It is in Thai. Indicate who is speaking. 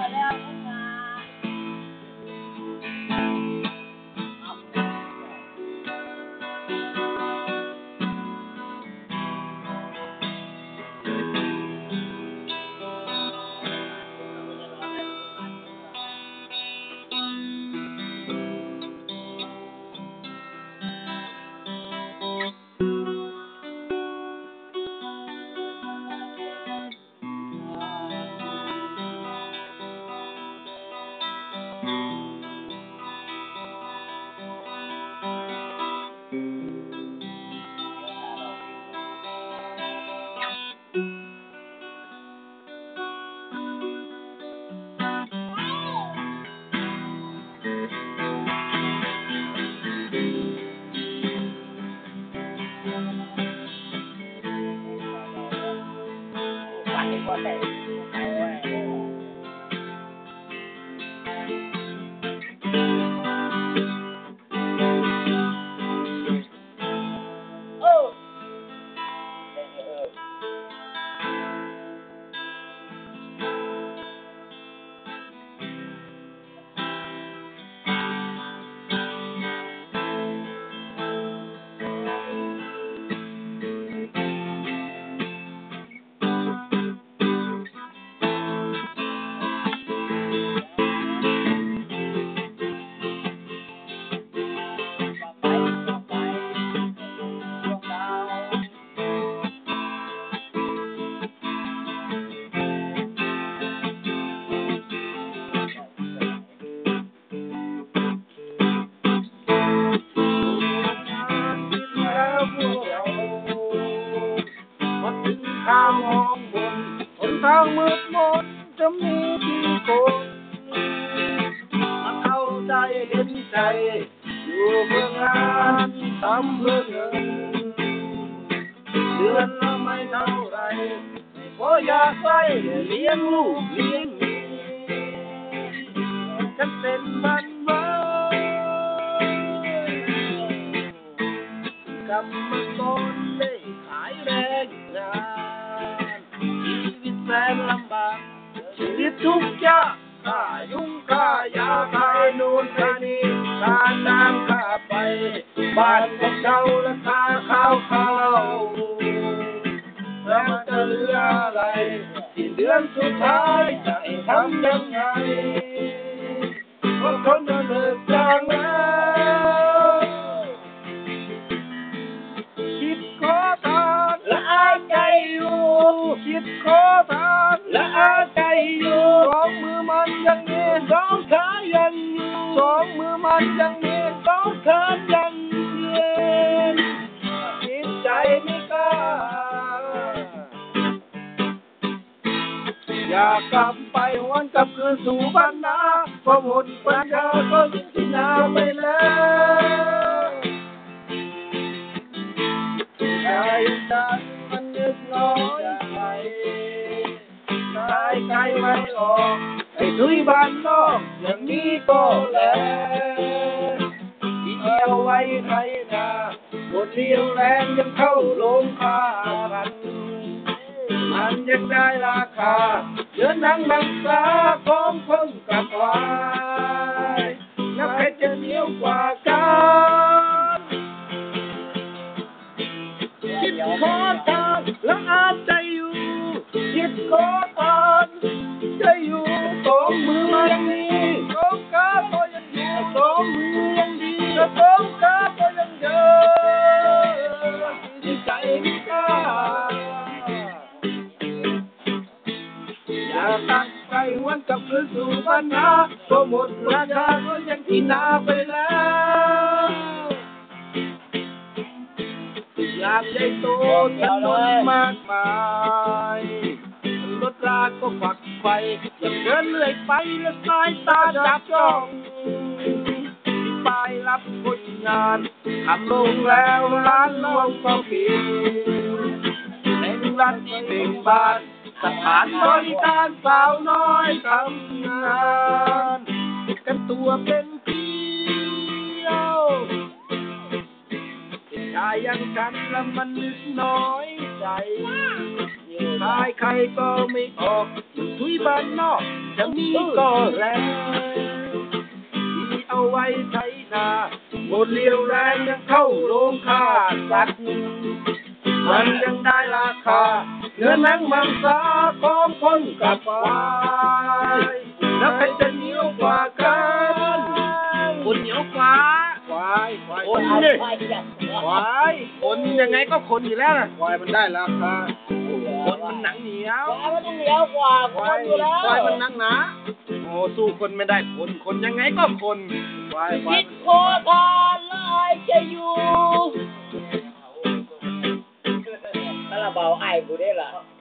Speaker 1: 好的呀。 มองบนหนทางมืดมนจะมีกี่คนมาเข้าใจเห็นใจ อยู่เพื่องานทำเพื่อเงินเดือนละไม่เท่าไรไม่พออยากไปเลี้ยงลูกเลี้ยงเมียกันเป็นบ้านิทุกข์ยากค่ายุ่งค่ายาขานู่นขานี่ค่าน้ำค่าไป บ้านของเช่าและค่าข้าวข้าวแล้วมันจะเหลืออะไรสิ้นเดือนสุดท้ายจะให้ทำยังไงเพราะคนมันเลิกจางแล้วคิดขอทานและ
Speaker 2: อายใจอยู่
Speaker 1: คิดขอทานและ
Speaker 2: อาใจ อยู่
Speaker 1: สองมือมันยังมี
Speaker 2: สองขายังอยู่
Speaker 1: สองมือมันยังมี
Speaker 2: สองขายังเย็น
Speaker 1: จิตใจไม่กล้าอยากกลับไปวันกลับคืนสู่บ้านนาพอหมดปัญญาก็สิ้นนาไปแล้ว ใครไม่ออกไอ้ทุยบ้านนอกอย่างนี้ก็แล้วที่เดียวไว้ไทยนาหมดเรียวแรงยังเข้าโรงฆ่ากัน มันยังได้ราคาเดือนนังนังษาของคนกับวายนับเพชรจะเหนียวกว่ากันคิดขอทานและอาจใจอยู่คิดขอ นสู่บ้าก็หมดราคาก็ยังที่นาไปแล้วอยากใหญ่โตถนนมากมายรถราก็ฝักไฟอยากเดินเลื่อยไปและสายตาจับจ้องที่ป้ายรับคนงานทำลงแล้วร้านรวงก็ปิดเป็นร้านที่เบ่งบาน สถานบริการสาวน้อยทำงานกันตัวเป็นเกลียวชายยังฉันละมันนึกน้อยใจชายใครก็ไม่ออกทุยบ้านนอก จะมีก็แรงที่เอาไว้ใช้นาหมดเรียวแรงยังเข้าโรงฆ่าสัตว์มันยังได้ราคา เนื้อหนังมังสาของคนกับควายแล้วใครจะเหนียวกว่ากัน
Speaker 2: คนเหนียวฟ้า
Speaker 1: ควายควาย
Speaker 2: คนเนี่ยควายจับ
Speaker 1: ควายคนยังไงก็คนอยู่แล้วนะควายมันได้ราคาคนมันหนังเหนียว
Speaker 2: ควายมันต้องเหนียวกว่าคนอยู่แล้ว
Speaker 1: ควายมันหนังหนาโอ้สู้คนไม่ได้คนคนยังไงก็คนควายควา
Speaker 2: คิ
Speaker 1: ย
Speaker 2: ดขอทานละอายใจอยู่ ค